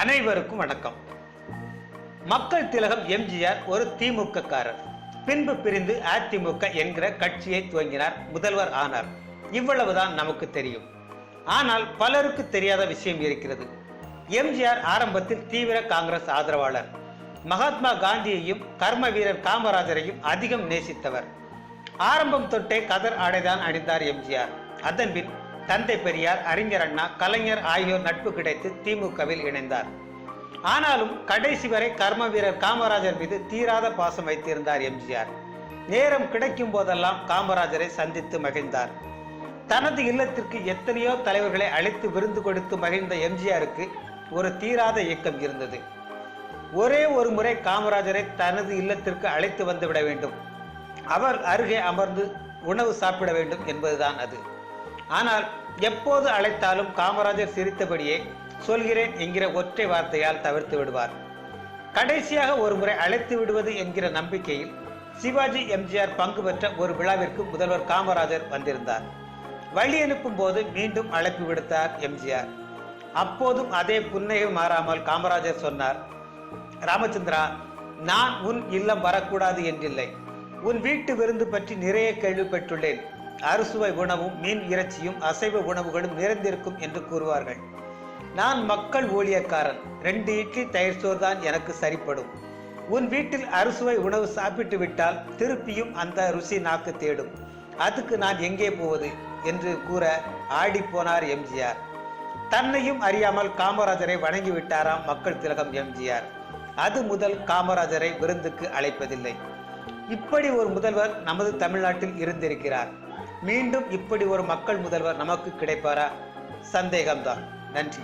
அனைவருக்கும் வணக்கம். மக்கள் திலகம் எம்ஜிஆர் ஒரு திமுக காரர் பின்பு பிரிந்து அதிமுக என்கிற கட்சியை துவங்கினார் முதல்வர் ஆனார். இவ்வளவுதான் நமக்கு தெரியும். ஆனால் பலருக்கு தெரியாத விஷயம் இருக்கிறது. எம்ஜிஆர் ஆரம்பத்தில் தீவிர காங்கிரஸ் ஆதரவாளர். மகாத்மா காந்தியையும் கர்ம வீரர் காமராஜரையும் அதிகம் நேசித்தவர். ஆரம்பம் தொட்டே கதர் ஆடைதான் அணிந்தார் எம்ஜிஆர். அதன்பின் தந்தை பெரியார் அறிஞர் அண்ணா கலைஞர் ஆகியோர் நட்பு கிடைத்து திமுகவில் இணைந்தார். ஆனாலும் கடைசி வரை கர்ம வீரர் காமராஜர் மீது தீராத பாசம் வைத்திருந்தார் எம்ஜிஆர். நேரம் கிடைக்கும் போதெல்லாம் காமராஜரை சந்தித்து மகிழ்ந்தார். தனது இல்லத்திற்கு எத்தனையோ தலைவர்களை அழைத்து விருந்து கொடுத்து மகிழ்ந்த எம்ஜிஆருக்கு ஒரு தீராத இயக்கம் இருந்தது. ஒரே ஒரு முறை காமராஜரை தனது இல்லத்திற்கு அழைத்து வந்துவிட வேண்டும். அவர் அருகே அமர்ந்து உணவு சாப்பிட வேண்டும் என்பதுதான் அது. ஆனால் எப்போது அழைத்தாலும் காமராஜர் சிரித்தபடியே சொல்கிறேன் என்கிற ஒற்றை வார்த்தையால் தவிர்த்து விடுவார். கடைசியாக ஒருமுறை அழைத்து விடுவது என்கிற நம்பிக்கையில் சிவாஜி எம்ஜிஆர் பங்கு பெற்ற ஒரு விழாவிற்கு முதல்வர் காமராஜர் வந்திருந்தார். வழி அனுப்பும் போது மீண்டும் அழைப்பு விடுத்தார் எம்ஜிஆர். அப்போதும் அதே புன்னகை மாறாமல் காமராஜர் சொன்னார் ராமச்சந்திரா நான் உன் இல்லம் வரக்கூடாது என்றில்லை. உன் வீட்டு விருந்து பற்றி நிறைய கேள்விப்பட்டுள்ளேன். அறுசுவை உணவும் மீன் இறைச்சியும் அசைவ உணவுகளும் நிறைந்திருக்கும் என்று கூறுவார்கள். நான் மக்கள் ஊழியக்காரன். ரெண்டு இட்லி தயிர் சோறு தான் எனக்கு சரிப்படும். உன் வீட்டில் அறுசுவை உணவு சாப்பிட்டு விட்டால் திருப்பியும் அந்த ருசி நாக்கு தேடும். அதுக்கு நான் எங்கே போவது? என்று கூற ஆடி போனார் எம்ஜிஆர். தன்னையும் அறியாமல் காமராஜரை வணங்கி விட்டாராம் மக்கள் திலகம் எம்ஜிஆர். அது முதல் காமராஜரை விருந்துக்கு அழைப்பதில்லை. இப்படி ஒரு முதல்வர் நமது தமிழ்நாட்டில் இருந்திருக்கிறார். மீண்டும் இப்படி ஒரு மக்கள் முதல்வர் நமக்கு கிடைப்பாரா? சந்தேகம்தான். நன்றி.